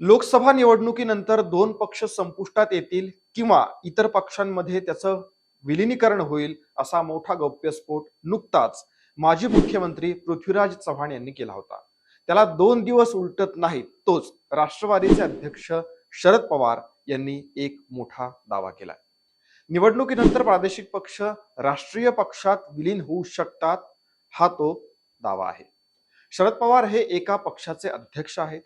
लोकसभा निवडणुकीनंतर दोन पक्ष संपुष्टात येतील किंवा इतर पक्षांमध्ये त्याचं विलिनीकरण होईल असा मोठा गौप्यस्फोट नुकताच माजी मुख्यमंत्री पृथ्वीराज चव्हाण यांनी केला होता. त्याला दोन दिवस उलटत नाहीत तोच राष्ट्रवादीचे अध्यक्ष शरद पवार यांनी एक मोठा दावा केला निवडणुकीनंतर प्रादेशिक पक्ष राष्ट्रीय पक्षात विलीन होऊ शकतात हा तो दावा आहे. शरद पवार हे एका पक्षाचे अध्यक्ष आहेत.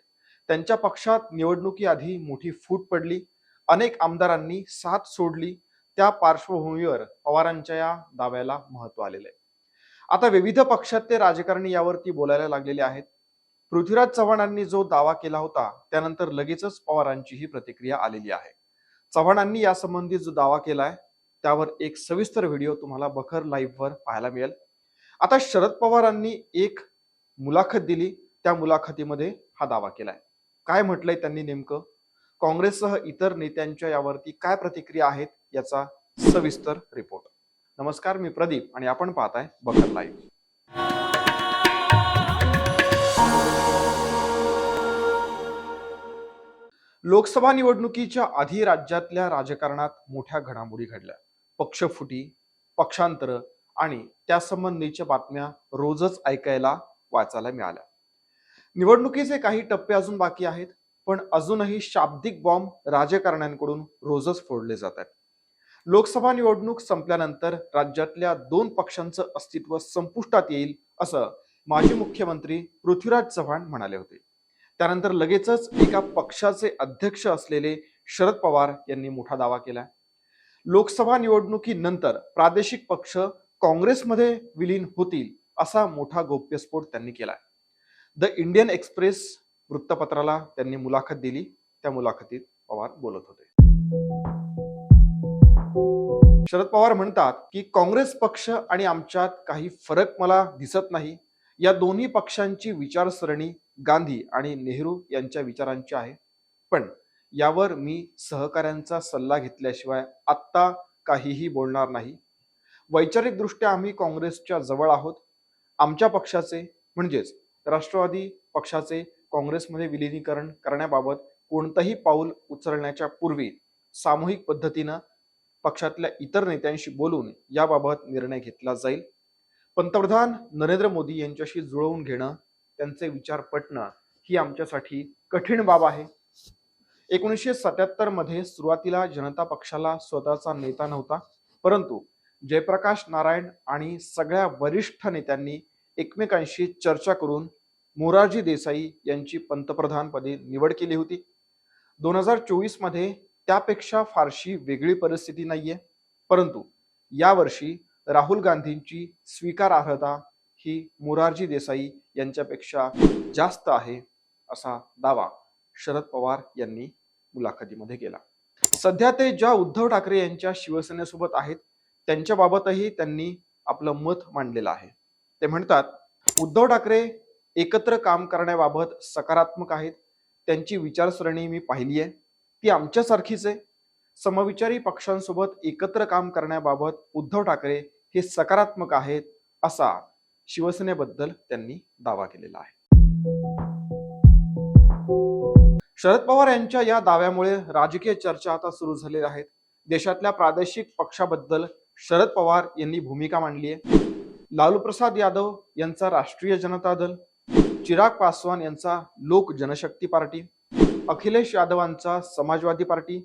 त्यांच्या पक्षात निवडणुकीआधी मोठी फूट पडली. अनेक आमदारांनी साथ सोडली. त्या पार्श्वभूमीवर पवारांच्या या दाव्याला महत्त्व आलेलं आहे. आता विविध पक्षात ते राजकारणी यावरती बोलायला लागलेले आहेत. पृथ्वीराज चव्हाणांनी जो दावा केला होता त्यानंतर लगेचच पवारांची ही प्रतिक्रिया आलेली आहे. चव्हाणांनी यासंबंधी जो दावा केलाय त्यावर एक सविस्तर व्हिडिओ तुम्हाला बखर लाईव्हवर पाहायला मिळेल. आता शरद पवारांनी एक मुलाखत दिली. त्या मुलाखतीमध्ये हा दावा केलाय. काय म्हटलंय त्यांनी नेमकं? काँग्रेससह इतर नेत्यांच्या यावरती काय प्रतिक्रिया आहेत याचा सविस्तर रिपोर्ट नमस्कार मी प्रदीप आणि आपण पाहताय बखर लाईव्ह लोकसभा निवडणुकीच्या आधी राज्यातल्या राजकारणात मोठ्या घडामोडी घडल्या. पक्षफुटी पक्षांतर आणि त्यासंबंधीच्या बातम्या रोजच ऐकायला वाचायला मिळाल्या. निवडणुकीचे काही टप्पे अजून बाकी आहेत पण अजूनही शाब्दिक बॉम्ब राजकारण्यांकडून रोजच फोडले जात आहेत. लोकसभा निवडणूक संपल्यानंतर राज्यातल्या दोन पक्षांचं अस्तित्व संपुष्टात येईल असं माजी मुख्यमंत्री पृथ्वीराज चव्हाण म्हणाले होते. त्यानंतर लगेचच एका पक्षाचे अध्यक्ष असलेले शरद पवार यांनी मोठा दावा केला. लोकसभा निवडणुकीनंतर प्रादेशिक पक्ष काँग्रेसमध्ये विलीन होतील असा मोठा गोप्यस्फोट त्यांनी केलाय. द इंडियन एक्सप्रेस वृत्तपत्राला त्यांनी मुलाखत दिली. त्या मुलाखतीत पवार बोलत होते. शरद पवार म्हणतात की काँग्रेस पक्ष आणि आमच्यात काही फरक मला दिसत नाही. या दोन्ही पक्षांची विचारसरणी गांधी आणि नेहरू यांच्या विचारांची आहे. पण यावर मी सहकाऱ्यांचा सल्ला घेतल्याशिवाय आत्ता काहीही बोलणार नाही. वैचारिकदृष्ट्या आम्ही काँग्रेसच्या जवळ आहोत. आमच्या पक्षाचे म्हणजेच राष्ट्रवादी पक्षाचे काँग्रेसमध्ये विलिनीकरण करण्याबाबत कोणतंही पाऊल उचलण्याच्या पूर्वी सामूहिक पद्धतीनं पक्षातल्या इतर नेत्यांशी बोलून याबाबत निर्णय घेतला जाईल. पंतप्रधान नरेंद्र मोदी यांच्याशी जुळवून घेणं त्यांचे विचार पटणं ही आमच्यासाठी कठीण बाब आहे. एकोणीसशे सत्याहत्तरमध्ये सुरुवातीला जनता पक्षाला स्वतःचा नेता नव्हता परंतु जयप्रकाश नारायण आणि सगळ्या वरिष्ठ नेत्यांनी एकमेकांशी चर्चा करून मोरारजी देसाई यांची पंतप्रधानपदी निवड केली होती. दोन हजार चोवीसमध्ये त्यापेक्षा फारशी वेगळी परिस्थिती नाहीये. परंतु यावर्षी राहुल गांधींची स्वीकारार्हता ही मोरारजी देसाई यांच्यापेक्षा जास्त आहे असा दावा शरद पवार यांनी मुलाखतीमध्ये केला. सध्या ते ज्या उद्धव ठाकरे यांच्या शिवसेनेसोबत आहेत त्यांच्याबाबतही त्यांनी आपलं मत मांडलेलं आहे. ते म्हणतात उद्धव ठाकरे एकत्र काम करण्याबाबत सकारात्मक आहेत. त्यांची विचारसरणी मी पाहिली आहे. ती आमच्यासारखीच आहे. समविचारी पक्षांसोबत एकत्र काम करण्याबाबत उद्धव ठाकरे हे सकारात्मक आहेत असा शिवसेनेबद्दल त्यांनी दावा केलेला आहे. शरद पवार यांच्या या दाव्यामुळे राजकीय चर्चा आता सुरू झालेल्या आहेत. देशातल्या प्रादेशिक पक्षाबद्दल शरद पवार यांनी भूमिका मांडली आहे. लालू प्रसाद यादव यांचा राष्ट्रीय जनता दल चिराग पासवान यांचा लोक जनशक्ती पार्टी अखिलेश यादवांचा समाजवादी पार्टी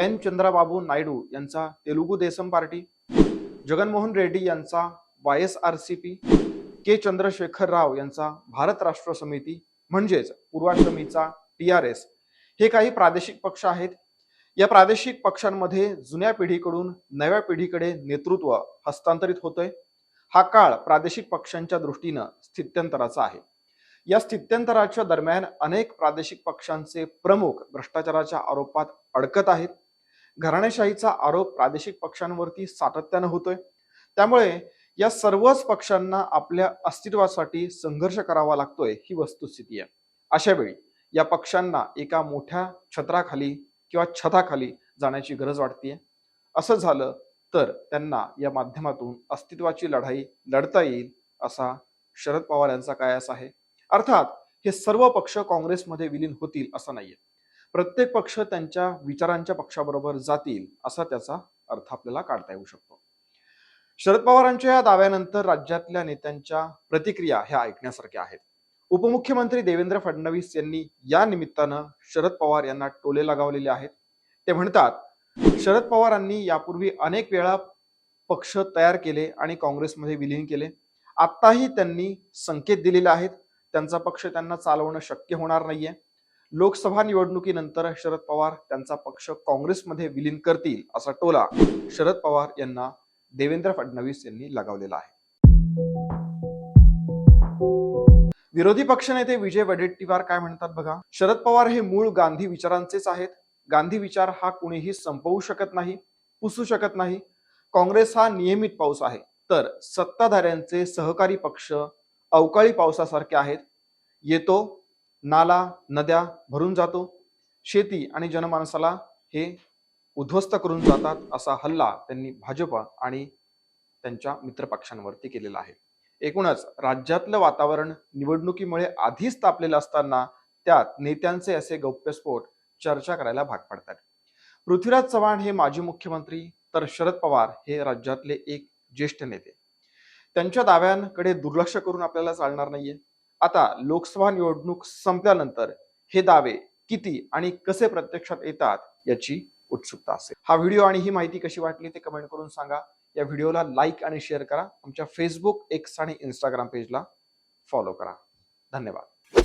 एन चंद्राबाबू नायडू यांचा तेलुगू देसम पार्टी जगनमोहन रेड्डी यांचा Y S R C P K Chandrashekhar Rao यांचा भारत राष्ट्र समिती म्हणजेच पूर्वाश्रमीचा टी आर एस. हे काही प्रादेशिक पक्ष आहेत. या प्रादेशिक पक्षांमध्ये जुन्या पिढीकडून नव्या पिढीकडे नेतृत्व हस्तांतरित होतंय. हा काळ प्रादेशिक पक्षांच्या दृष्टीनं स्थित्यंतराचा आहे. या स्थित्यंतराच्या दरम्यान अनेक प्रादेशिक पक्षांचे प्रमुख भ्रष्टाचाराच्या आरोपात अडकत आहेत. घराणेशाहीचा आरोप प्रादेशिक पक्षांवरती सातत्यानं होतोय. त्यामुळे या सर्वच पक्षांना आपल्या अस्तित्वासाठी संघर्ष करावा लागतोय ही वस्तुस्थिती आहे. अशा वेळी या पक्षांना एका मोठ्या छत्राखाली किंवा छताखाली जाण्याची गरज वाटते असं झालं तर त्यांना या माध्यमातून अस्तित्वाची लढाई लढता येईल असा शरद पवार यांचा कायास आहे. अर्थात हे सर्व पक्ष काँग्रेसमध्ये विलीन होतील असं नाहीये. प्रत्येक पक्ष त्यांच्या विचारांच्या पक्षाबरोबर जातील असा त्याचा अर्थ आपल्याला काढता येऊ शकतो. शरद पवारांच्या या दाव्यानंतर राज्यातल्या नेत्यांच्या प्रतिक्रिया ह्या ऐकण्यासारख्या आहेत. उपमुख्यमंत्री देवेंद्र फडणवीस यांनी या निमित्तानं शरद पवार यांना टोले लगावलेले आहेत. ते म्हणतात शरद पवारांनी यापूर्वी अनेक वेळा पक्ष तयार केले आणि काँग्रेसमध्ये विलीन केले. आत्ताही त्यांनी संकेत दिलेले आहेत त्यांचा पक्ष त्यांना चालवणं शक्य होणार नाहीये. लोकसभा निवडणुकीनंतर शरद पवार त्यांचा पक्ष काँग्रेसमध्ये विलीन करतील असा टोला शरद पवार यांना देवेंद्र फडणवीस यांनी लगावलेला आहे. विरोधी पक्षनेते विजय वडेट्टीवार काय म्हणतात बघा? शरद पवार हे मूळ गांधी विचारांचेच आहेत. गांधी विचार हा कुणीही संपवू शकत नाही पुसू शकत नाही. काँग्रेस हा नियमित पाऊस आहे. तर सत्ताधाऱ्यांचे सहकारी पक्ष अवकाळी पावसासारखे आहेत. येतो नाला नद्या भरून जातो. शेती आणि जनमानसाला हे उद्ध्वस्त करून जातात असा हल्ला त्यांनी भाजप आणि त्यांच्या मित्रपक्षांवरती केलेला आहे. एकूणच राज्यातलं वातावरण निवडणुकीमुळे आधीच तापलेलं असताना त्यात नेत्यांचे असे गौप्यस्फोट चर्चा करायला भाग पडतात. पृथ्वीराज चव्हाण हे माजी मुख्यमंत्री तर शरद पवार हे राज्यातले एक ज्येष्ठ नेते. त्यांच्या दाव्यांकडे दुर्लक्ष करून आपल्याला चालणार नाहीये. आता लोकसभा निवडणूक संपल्यानंतर हे दावे किती आणि कसे प्रत्यक्षात येतात याची उत्सुकता असेल. हा व्हिडिओ आणि ही माहिती कशी वाटली ते कमेंट करून सांगा. या व्हिडिओला लाईक आणि शेअर करा. आमच्या फेसबुक एक्स आणि इंस्टाग्राम पेजला फॉलो करा. धन्यवाद.